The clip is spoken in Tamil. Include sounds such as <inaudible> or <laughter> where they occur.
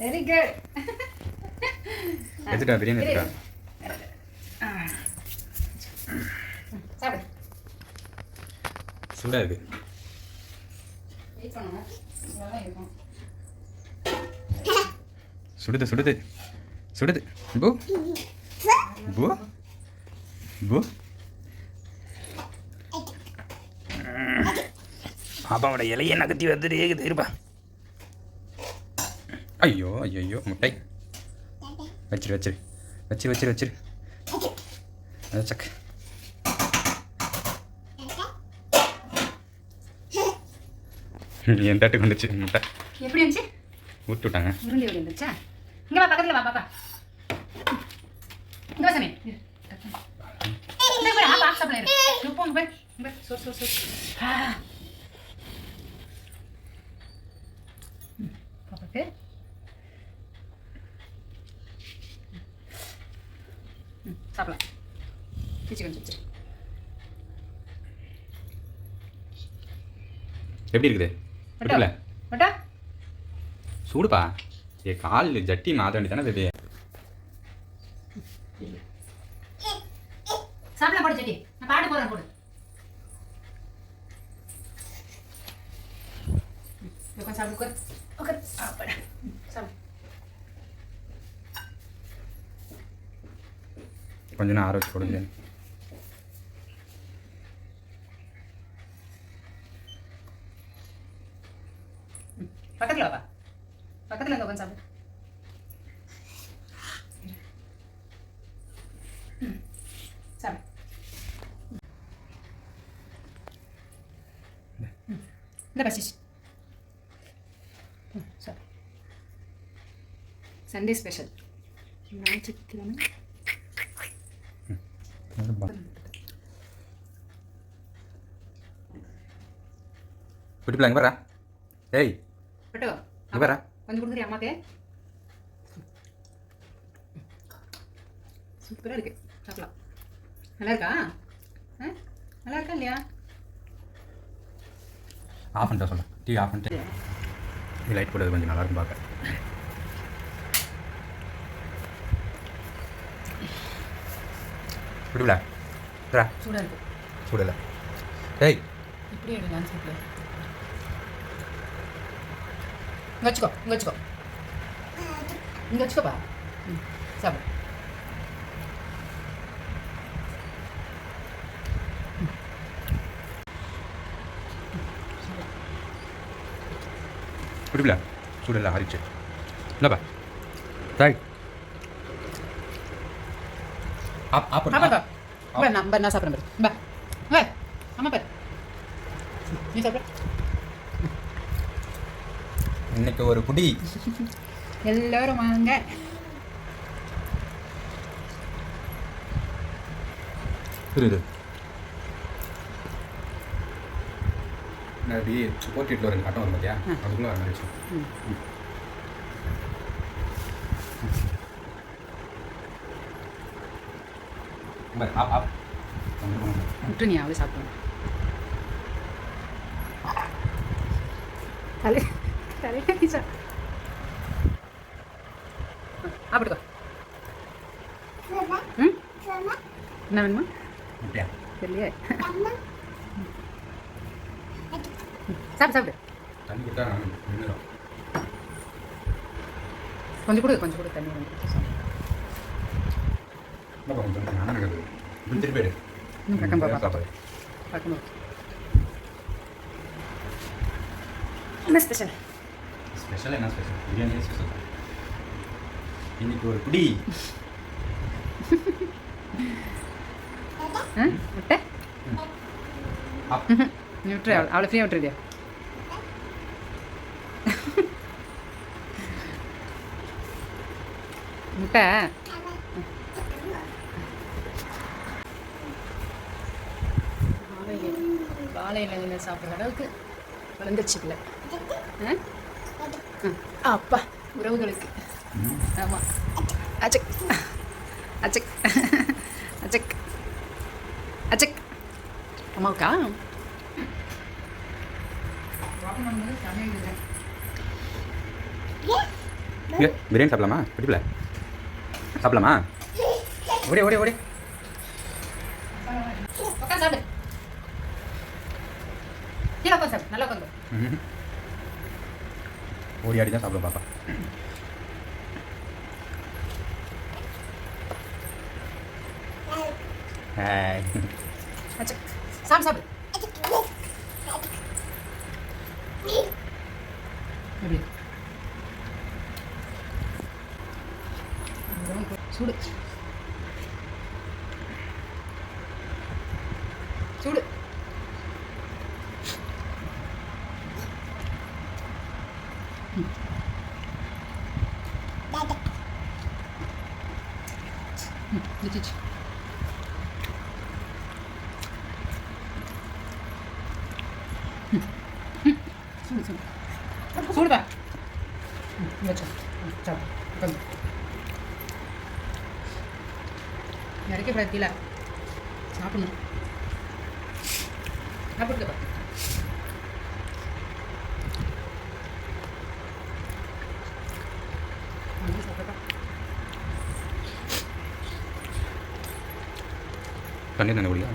வெரி குட் எடுத்துட்டா பிரியாணி எடுத்துட்டா சூடாக இருக்கு சுடுது சுடுது. சுடுது. பூ. பூ. பூ. பாப்பாவோட இலையை நகர்த்தி வந்துட்டு இருப்பா. ஐயோ ஐயோ ஐயோ முட்டை. வச்சிரு வச்சிரு. வச்சிரு வச்சிரு வச்சிரு. வச்சக்க என் தட்டுக்கு வந்துச்சு முட்டை. எப்படி இருந்துச்சு விட்டு விட்டாங்க. உருண்டை எப்படி இருந்துச்சா இங்கே வா பக்கத்தில் வா பாப்பா. இங்கே வா சாமி. இங்க பாக்ஸ். சோறு, சோறு, சோறு. ஆ. ம், பாப்பாக்கு. ம், சாப்பிடலாம். கிச்சு கொஞ்சம் வச்சிரு. எப்படி இருக்குது? வட்டா சூடுப்பா. ஏ கால் ஜட்டி மாற்ற வேண்டி தானே பேபி சாப்பிடலாம் போடு சட்டி நான் பாட்டு போடுறேன் போடு. ம், உட்கார் சாப்பிடு உட்கார். உட்கார். சாப்பிட சாப்பிடு. கொஞ்ச நேரம் ஆற வச்சு கொடுங்க. பக்கத்தில் வாப்பா. பக்கத்தில் இருந்து உட்காந்து சாப்பிடு. ம், சாப்பிடு. ம், இந்த பசிச்சு ம், சாப்பிடு. சண்டே ஸ்பெஷல் ஞாயிற்றுக்கிழமை பிள்ளை இங்கே வரா ஏய் இங்க வரா கொஞ்சம் கொடுக்குறியா அம்மாக்கு சூப்பராக இருக்கு சாப்பிடலாம் நல்லா இருக்கா ஆ நல்லா இருக்கா இல்லையா ஆஃப் பண்ணிட்டா சொல்ல டிவி ஆஃப் பண்ணிட்டு லைட் போடுறது கொஞ்சம் நல்லா இருக்கும் பார்க்க இருக்கு. சூடல. லான்ச் இங்கே வச்சுக்கோ இங்கே வச்சுக்கோ. இங்கே வச்சுக்கோப்பா. ம் சாப்பிடு. பிள்ளை சூடல ஆறிச்சு இல்லைப்பா தாய். நான் பா நான் சாப்பிட்றேன் பாரு பா வா அம்மா பாரு நீ சாப்பிடு இன்னைக்கு ஒரு குடி எல்லாரும் வாங்க புரியுது அப்படி சப்போர்ட் வீட்டில் ஒரு கட்டம் வரும் பார்த்தியா அதுக்குள்ளே வர மாதிரி பாரு, ஆப் ஆப். விட்டு நீ அவளே சாப்பிடணும் தலை தலை கட்டிச்சா அப்படிக்கோ ம் என்ன வேணுமா தெரியலையே சாப்பிடு சாப்பிடு கொஞ்சம் கொடு கொஞ்சம் கொடு தண்ணி வந்து என்ன ஸ்பெஷல் ஸ்பெஷல் என்ன ஸ்பெஷல் பிரியாணியே ஸ்பெஷல் இன்னைக்கு ஒரு குடி ஆ விட்ட ஆப் நீ விட்டுரு அவளை அவளை ஃப்ரீயாக விட்டுருதியா முட்டை வாழை இலையில சாப்பிட்ற அளவுக்கு வளர்ந்துருச்சு பிள்ளை. ஆ? அப்பா உறவுகளுக்கு. ஆமாம் அச்சக். அச்சக். அச்சக். அச்சக். அம்மாவுக்கா? பிரியாணி சாப்பிடலாமா? பிடிப்பில சாப்பிடலாமா? ஓடி ஓடி ஓடி. கீழே <laughs> சாப்பிடு நல்லா ம்ஹும். ஓடி ஆடி தான் சாப்பிடும் பாப்பா சாப்பிடு. சாப்பிடு சூடு. சூடு ம், நிச்சிச்சு. ம், ம், சூடு சூடு சூடுதா ம், இங்க வச்சு ம், சாப்பிடு உட்காந்து இறக்க கூடாது கீழே. சாப்பிடணும். சாப்பிடுங்க சாப்பிட்டா தண்ணி தானே குடியா